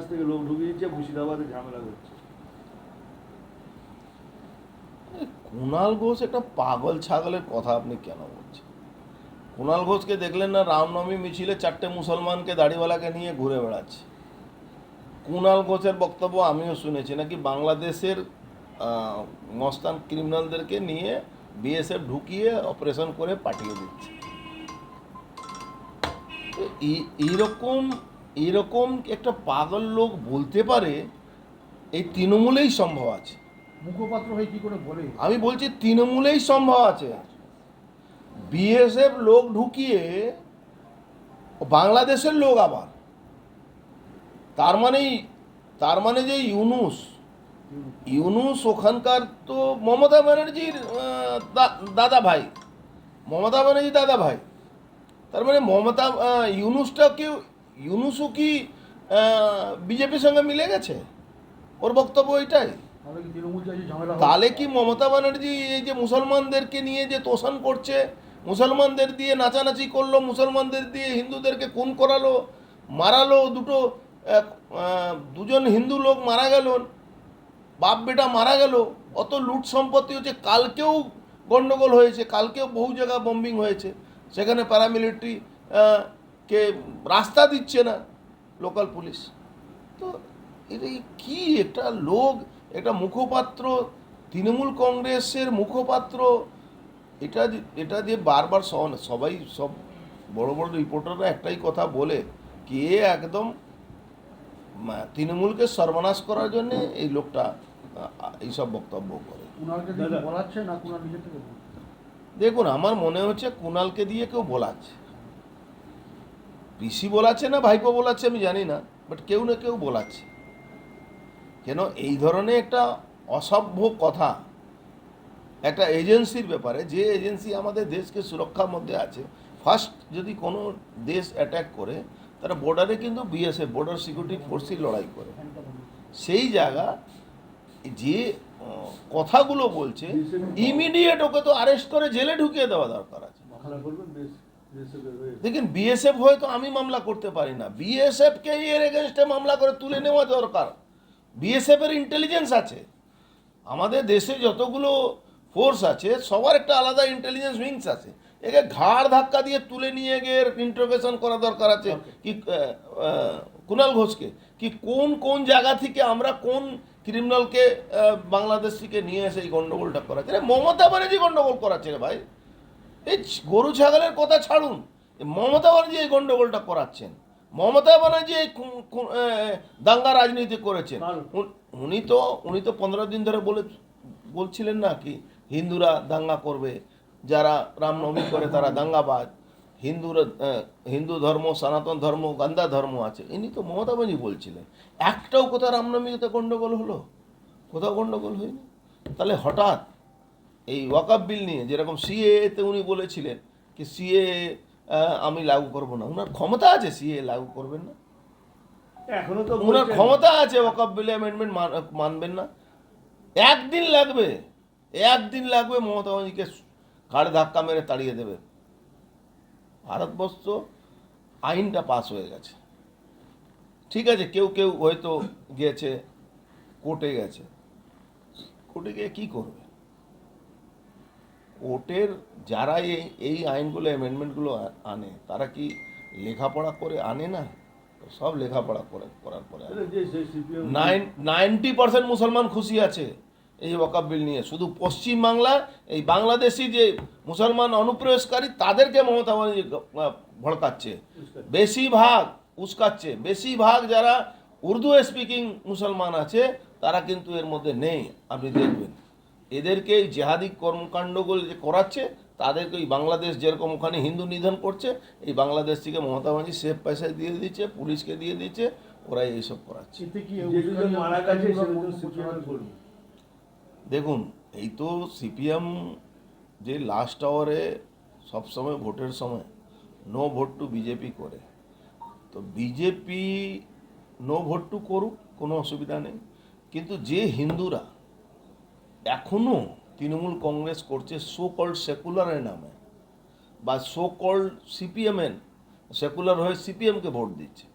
কাছ থেকে লোক ঢুকিয়েছে মুর্শিদাবাদে ঝামেলা করছে। কুণাল ঘোষ একটা পাগল ছাগলের কথা আপনি কেন বলছেন? কুণাল ঘোষকে দেখলেন না রামনবমী মিছিলে চারটে মুসলমানকে দাড়িওয়ালাকে নিয়ে ঘুরে বেড়াচ্ছে? কুণাল ঘোষের বক্তব্য আমিও শুনেছি, নাকি বাংলাদেশের মস্তান ক্রিমিনালদেরকে নিয়ে বিএসএফ ঢুকিয়ে অপারেশন করে পাঠিয়ে দিচ্ছে? এই- এইরকম এইরকম একটা পাগল লোক বলতে পারে এই তৃণমূলেই সম্ভব আছে। মুখপাত্র হয়ে কি করে বলে? আমি বলছি তৃণমূলেই সম্ভব আছে। বিএসএফ লোক ঢুকিয়ে বাংলাদেশের লোক আবার। তার মানেই তার মানে যে ইউনুস। ইউনুস ওখানকার তো মমতা ব্যানার্জির দাদা ভাই। মমতা ব্যানার্জি দাদা ভাই। তার মানে মমতা ইউনুসটা কি ইউনুসও কি বিজেপির সঙ্গে মিলে গেছে? ওর বক্তব্য ওইটাই। তাহলে কি মমতা ব্যানার্জি এই যে মুসলমানদেরকে নিয়ে যে তোষণ করছে মুসলমানদের দিয়ে নাচানাচি করল মুসলমানদের দিয়ে হিন্দুদেরকে খুন করালো মারালো দুটো দুজন হিন্দু লোক মারা গেল বাপ বেটা মারা গেল অত লুট সম্পত্তি হচ্ছে কালকেও গন্ডগোল হয়েছে কালকেও বহু জায়গায় বম্বিং হয়েছে সেখানে প্যারামিলিটারি কে রাস্তা দিচ্ছে না লোকাল পুলিশ। তো এটা কি? একটা লোক একটা মুখপাত্র তৃণমূল কংগ্রেসের মুখপাত্র এটা এটা যে বারবার সবাই সব বড় বড় রিপোর্টাররা একটাই কথা বলে কি এ একদম তৃণমূলকে সর্বনাশ করার জন্য এই লোকটা এইসব বক্তব্য করে? দেখুন আমার মনে হচ্ছে কুণালকে দিয়ে কেউ বলাচ্ছে। পিসি বলাচ্ছে না ভাইপো বলাচ্ছে আমি জানি না বাট কেউ না কেউ বলাচ্ছে। কেন এই ধরনের একটা অসভ্য কথা একটা এজেন্সির ব্যাপারে যে এজেন্সি আমাদের দেশকে সুরক্ষার মধ্যে আছে ফার্স্ট যদি কোনো দেশ অ্যাটাক করে তারা বর্ডারে কিন্তু বিএসএফ বর্ডার সিকিউরিটি ফোর্সই লড়াই করে। সেই জায়গা যে কথাগুলো বলছে ইমিডিয়েট ওকে তো আরেস্ট করে জেলে ঢুকিয়ে দেওয়া দরকার আছে। হয়ে দেখেন বিএসএফ হয়তো আমি মামলা করতে পারি না। বিএসএফকে এর এগেনস্টে মামলা করে তুলে নেওয়া দরকার। বিএসএফ এর ইন্টেলিজেন্স আছে। আমাদের দেশে যতগুলো ফোর্স আছে সবার একটা আলাদা ইন্টেলিজেন্স উইংস আছে। একে ঘাড় ধাক্কা দিয়ে তুলে নিয়ে গিয়ে ইন্টারোগেশন করা দরকার আছে। কি কুণাল ঘোষকে। কি কোন কোন জায়গা থেকে আমরা কোন ক্রিমিনালকে বাংলাদেশ থেকে নিয়ে এসে এই গন্ডগোলটা করাচ্ছে? রে মমতা ব্যানার্জি গন্ডগোল করাচ্ছে রে ভাই। এই গরু ছাগলের কথা ছাড়ুন। মমতা ব্যানার্জি এই গন্ডগোলটা করাচ্ছেন। মমতা ব্যানার্জি এই দাঙ্গা রাজনীতি করেছেন? উন- তো উনি তো পনেরো দিন ধরে বলে বলছিলেন না কি হিন্দুরা দাঙ্গা করবে যারা রামনবমী করে তারা দাঙ্গাবাজ। হিন্দুরা হিন্দু ধর্ম সনাতন ধর্ম গান্ধা ধর্ম আছে। ইনি তো মমতা ব্যানার্জি বলছিলেন। একটাও কোথাও রামনবমীতে গন্ডগোল হলো? কোথাও গন্ডগোল হয়নি? তাহলে হঠাৎ এই ওয়াকাপ বিল নিয়ে যেরকম সিএতে উনি বলেছিলেন কি সিএ আমি লাগু করব না। ওনার ক্ষমতা আছে সিএ লাগু করবেন না। এখনও তো ওনার ক্ষমতা আছে ওয়াকাপ বিলে অ্যামেন্ডমেন্ট মানবেন না। একদিন লাগবে একদিন লাগবে মমতা ব্যানার্জিকে ঘাড়ে ধাক্কা মেরে তাড়িয়ে দেবে। ভারতবর্ষ আইনটা পাস হয়ে গেছে। ঠিক আছে কেউ কেউ হয়তো গেছে কোর্টে গেছে। কোর্টে গিয়ে কী করবে? কোর্টের যারা এই আইনগুলো অ্যামেন্ডমেন্টগুলো আনে তারা কি লেখাপড়া করে আনে না? সব লেখাপড়া করে করার পরে নাইন নাইনটি পার্সেন্ট মুসলমান খুশি আছে এই ওয়াকাব বিল নিয়ে। শুধু পশ্চিম বাংলা এই বাংলাদেশি যে মুসলমান অনুপ্রবেশকারী তাদেরকে মমতা ব্যানার্জি ভড়কাচ্ছে। বেশিরভাগ উস্কাচ্ছে। বেশিরভাগ যারা উর্দু স্পিকিং মুসলমান আছে তারা কিন্তু এর মধ্যে নেই। আপনি দেখবেন। এদেরকে এই জেহাদি কর্মকাণ্ডগুলো যে করাচ্ছে তাদেরকে এই বাংলাদেশ যেরকম ওখানে হিন্দু নিধন করছে এই বাংলাদেশ থেকে মমতা ব্যানার্জি সেফ পয়সায় দিয়ে দিচ্ছে পুলিশকে দিয়ে দিচ্ছে ওরাই এইসব করাচ্ছে। দেখুন এই তো সিপিএম যে লাস্ট আওয়ারে সবসময় ভোটের সময় নো ভোট টু বিজেপি করে। তো বিজেপি নো ভোট টু করুক কোনো অসুবিধা নেই। কিন্তু যে হিন্দুরা এখনও তৃণমূল কংগ্রেস করছে সো কল্ড সেকুলারের নামে বা সো কল্ড সিপিএমের সেকুলার হয়ে সিপিএমকে ভোট দিচ্ছে।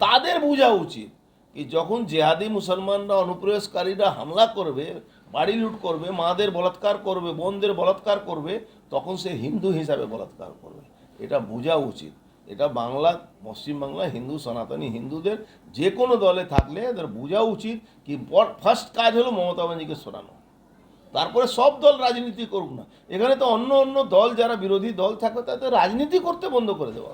তাদের বোঝা উচিত কি যখন জেহাদি মুসলমানরা অনুপ্রবেশকারীরা হামলা করবে, বাড়ি লুট করবে, মাদের বলাৎকার করবে, বোনদের বলাৎকার করবে, তখন সে হিন্দু হিসাবে বলাৎকার করবে। এটা বোঝা উচিত। এটা বাংলা পশ্চিমবাংলা হিন্দু, সনাতনী হিন্দুদের যে কোনো দলে থাকলে এদের বোঝা উচিত কি ফার্স্ট কাজ হলো মমতা ব্যানার্জিকে সরানো। তারপরে সব দল রাজনীতি করুক না। এখানে তো অন্য অন্য দল যারা বিরোধী দল থাকবে তাদের রাজনীতি করতে বন্ধ করে দেওয়া